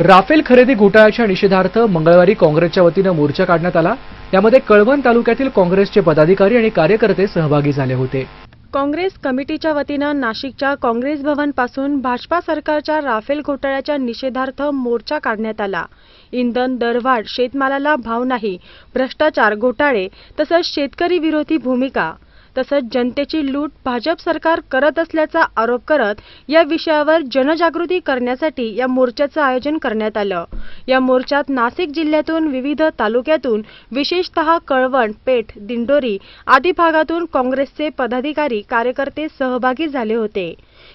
Rafale खरेदी घोटाळ्याच्या निषेधार्थ मंगळवारी काँग्रेसच्या वतीनं मोर्चा काढण्यात आला. त्यामध्ये कळवण तालुक्यातील काँग्रेसचे पदाधिकारी आणि कार्यकर्ते सहभागी झाले होते. काँग्रेस कमिटीच्या वतीनं नाशिकच्या काँग्रेस भवनपासून भाजपा सरकारच्या राफेल घोटाळ्याच्या निषेधार्थ मोर्चा काढण्यात आला. इंधन दरवाढ शेतमालाला भाव नाही भ्रष्टाचार घोटाळे तसंच शेतकरी विरोधी भूमिका. तसंच जनतेची लूट भाजप सरकार करत असल्याचा आरोप करत या विषयावर जनजागृती करण्यासाठी या मोर्चाचं आयोजन करण्यात आलं. या मोर्चात नाशिक जिल्ह्यातून विविध तालुक्यातून विशेषतः कळवण पेठ दिंडोरी आदी भागातून काँग्रेसचे पदाधिकारी कार्यकर्ते सहभागी झाले होते.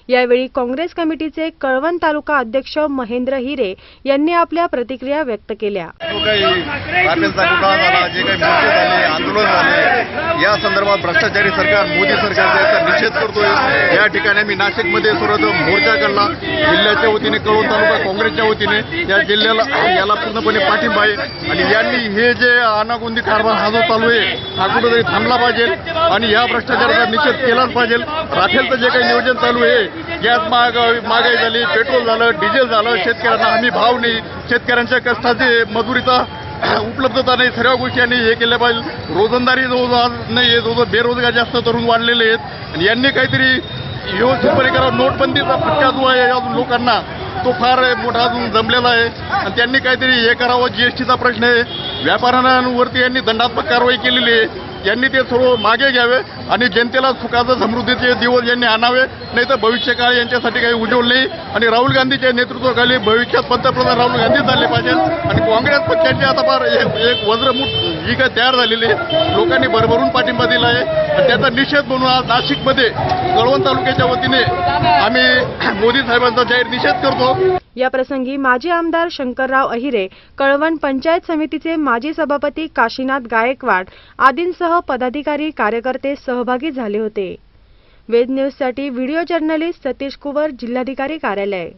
यावेळी काँग्रेस कमिटीचे कळवण तालुका अध्यक्ष महेंद्र हिरे यांनी आपल्या प्रतिक्रिया व्यक्त केल्या. जे काही आंदोलन झाले या संदर्भात भ्रष्टाचारी सरकार मोदी सरकारचा याचा निषेध करतोय. या ठिकाणी आम्ही नाशिकमध्ये सर्वप्रथम मोर्चा काढला. जिल्ह्याच्या वतीने कळवण तालुका काँग्रेसच्या वतीने या जिल्ह्याला याला पूर्णपणे पाठिंबा आहे. आणि यांनी हे जे अनागोंदी कारभार हा जो चालू आहे हा कुठेतरी थांबला पाहिजे. आणि या भ्रष्टाचाराचा निषेध केलाच पाहिजे. राफेलचं जे काही नियोजन चालू आहे गॅस महाग महागाई झाली पेट्रोल झालं डिझेल झालं शेतकऱ्यांना हमी भाव नाही. शेतकऱ्यांच्या कष्टाचे मजुरीचा उपलब्धता नाही सर्व गोष्टी यांनी हे केल्या पाहिजे. रोजंदारी जो आज नाही आहे जो बेरोजगार जास्त तरुण वाढलेले आहेत आणि यांनी काहीतरी व्यवस्थितपणे करा. नोटबंदीचा फटका जो आहे अजून लोकांना तो फार मोठा अजून जमलेला आहे. आणि त्यांनी काहीतरी हे करावं जी एस टीचा प्रश्न आहे. व्यापाऱ्यांवरती यांनी दंडात्मक कारवाई केलेली आहे. यांनी ते सर्व मागे घ्यावे आणि जनतेला सुखाचं समृद्धीचे दिवस यांनी आणावे. नाही तर भविष्य काळ यांच्यासाठी काही उज्ज्वल नाही. आणि राहुल गांधीच्या नेतृत्वाखाली भविष्यात पंतप्रधान राहुल गांधी झाले पाहिजेत. आणि काँग्रेस पक्षाची आता फार एक वज्रमूठ ही काय तयार झालेली आहे. लोकांनी भरभरून पाठिंबा दिला आहे. आणि त्याचा निषेध म्हणून आज नाशिकमध्ये कळवण तालुक्याच्या वतीने आम्ही मोदी साहेबांचा जाहीर निषेध करतो. या प्रसंगी माजी आमदार शंकरराव अहिरे कळवण पंचायत समितीचे माजी सभापती काशीनाथ गायकवाड आदींसह पदाधिकारी कार्यकर्ते सहभागी झाले होते. वेद न्यूजसाठी व्हिडिओ जर्नलिस्ट सतीश कुवर जिल्हाधिकारी कार्यालय.